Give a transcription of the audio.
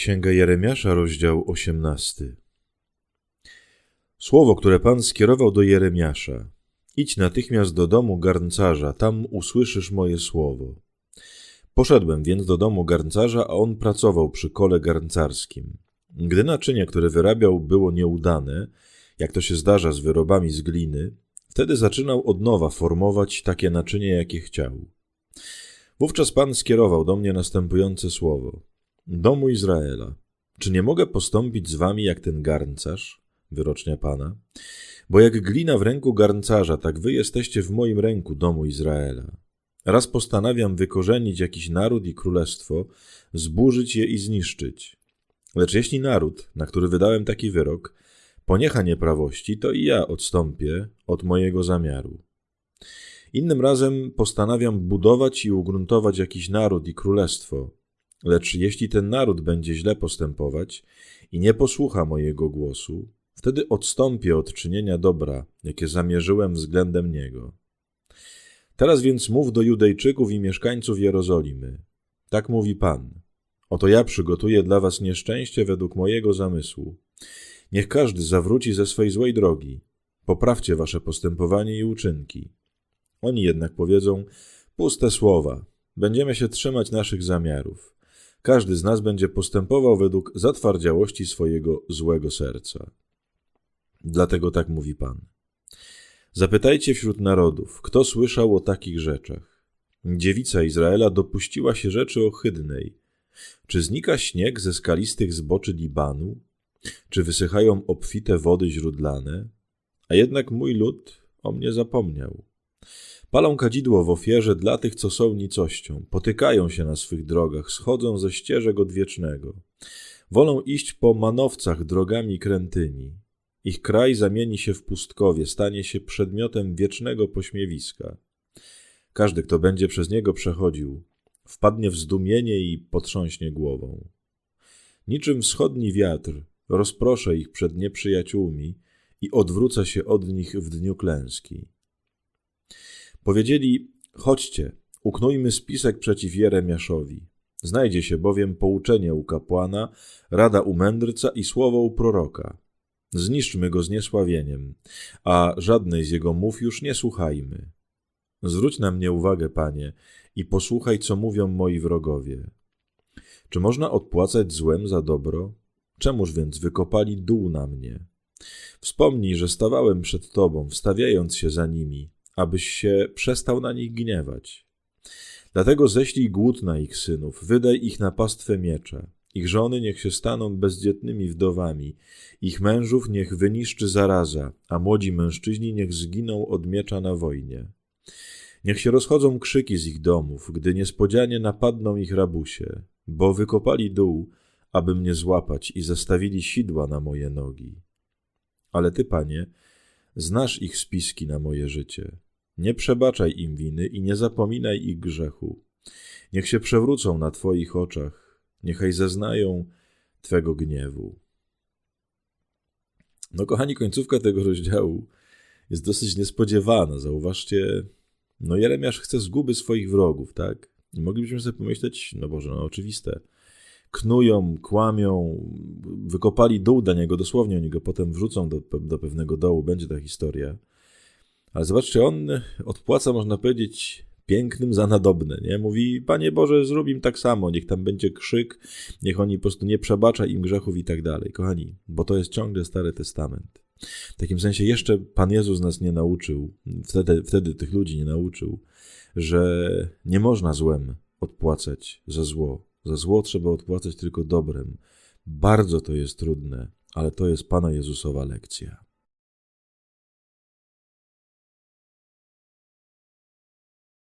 Księga Jeremiasza, rozdział 18. Słowo, które Pan skierował do Jeremiasza. Idź natychmiast do domu garncarza, tam usłyszysz moje słowo. Poszedłem więc do domu garncarza, a on pracował przy kole garncarskim. Gdy naczynie, które wyrabiał, było nieudane, jak to się zdarza z wyrobami z gliny, wtedy zaczynał od nowa formować takie naczynie, jakie chciał. Wówczas Pan skierował do mnie następujące słowo. Domu Izraela, czy nie mogę postąpić z wami jak ten garncarz, wyrocznia Pana? Bo jak glina w ręku garncarza, tak wy jesteście w moim ręku, domu Izraela. Raz postanawiam wykorzenić jakiś naród i królestwo, zburzyć je i zniszczyć. Lecz jeśli naród, na który wydałem taki wyrok, poniecha nieprawości, to i ja odstąpię od mojego zamiaru. Innym razem postanawiam budować i ugruntować jakiś naród i królestwo, lecz jeśli ten naród będzie źle postępować i nie posłucha mojego głosu, wtedy odstąpię od czynienia dobra, jakie zamierzyłem względem niego. Teraz więc mów do Judejczyków i mieszkańców Jerozolimy. Tak mówi Pan. Oto ja przygotuję dla was nieszczęście według mojego zamysłu. Niech każdy zawróci ze swej złej drogi. Poprawcie wasze postępowanie i uczynki. Oni jednak powiedzą: Puste słowa. Będziemy się trzymać naszych zamiarów. Każdy z nas będzie postępował według zatwardziałości swojego złego serca. Dlatego tak mówi Pan. Zapytajcie wśród narodów, kto słyszał o takich rzeczach. Dziewica Izraela dopuściła się rzeczy ohydnej. Czy znika śnieg ze skalistych zboczy Libanu? Czy wysychają obfite wody źródlane? A jednak mój lud o mnie zapomniał. Palą kadzidło w ofierze dla tych, co są nicością, potykają się na swych drogach, schodzą ze ścieżek odwiecznego. Wolą iść po manowcach drogami krętymi. Ich kraj zamieni się w pustkowie, stanie się przedmiotem wiecznego pośmiewiska. Każdy, kto będzie przez niego przechodził, wpadnie w zdumienie i potrząśnie głową. Niczym wschodni wiatr rozproszę ich przed nieprzyjaciółmi i odwrócę się od nich w dniu klęski. Powiedzieli, chodźcie, uknujmy spisek przeciw Jeremiaszowi. Znajdzie się bowiem pouczenie u kapłana, rada u mędrca i słowo u proroka. Zniszczmy go zniesławieniem, a żadnej z jego mów już nie słuchajmy. Zwróć na mnie uwagę, panie, i posłuchaj, co mówią moi wrogowie. Czy można odpłacać złem za dobro? Czemuż więc wykopali dół na mnie? Wspomnij, że stawałem przed tobą, wstawiając się za nimi, abyś się przestał na nich gniewać. Dlatego ześlij głód na ich synów, wydaj ich na pastwę miecza. Ich żony niech się staną bezdzietnymi wdowami, ich mężów niech wyniszczy zaraza, a młodzi mężczyźni niech zginą od miecza na wojnie. Niech się rozchodzą krzyki z ich domów, gdy niespodzianie napadną ich rabusie, bo wykopali dół, aby mnie złapać i zastawili sidła na moje nogi. Ale ty, panie, znasz ich spiski na moje życie. Nie przebaczaj im winy i nie zapominaj ich grzechu. Niech się przewrócą na Twoich oczach, niechaj zeznają Twego gniewu. No, kochani, końcówka tego rozdziału jest dosyć niespodziewana. Zauważcie, no Jeremiasz chce zguby swoich wrogów, tak? I moglibyśmy sobie pomyśleć, no Boże, no oczywiste. Knują, kłamią, wykopali dół dla niego, dosłownie oni go potem wrzucą do, do pewnego dołu, będzie ta historia. Ale zobaczcie, on odpłaca, można powiedzieć, pięknym za nadobne, nie? Mówi, Panie Boże, zrób im tak samo, niech tam będzie krzyk, niech oni po prostu nie przebacza im grzechów i tak dalej. Kochani, bo to jest ciągle Stary Testament. W takim sensie jeszcze Pan Jezus nas nie nauczył, wtedy, wtedy tych ludzi nie nauczył, że nie można złem odpłacać za zło. Za zło trzeba odpłacać tylko dobrem. Bardzo to jest trudne, ale to jest Pana Jezusowa lekcja.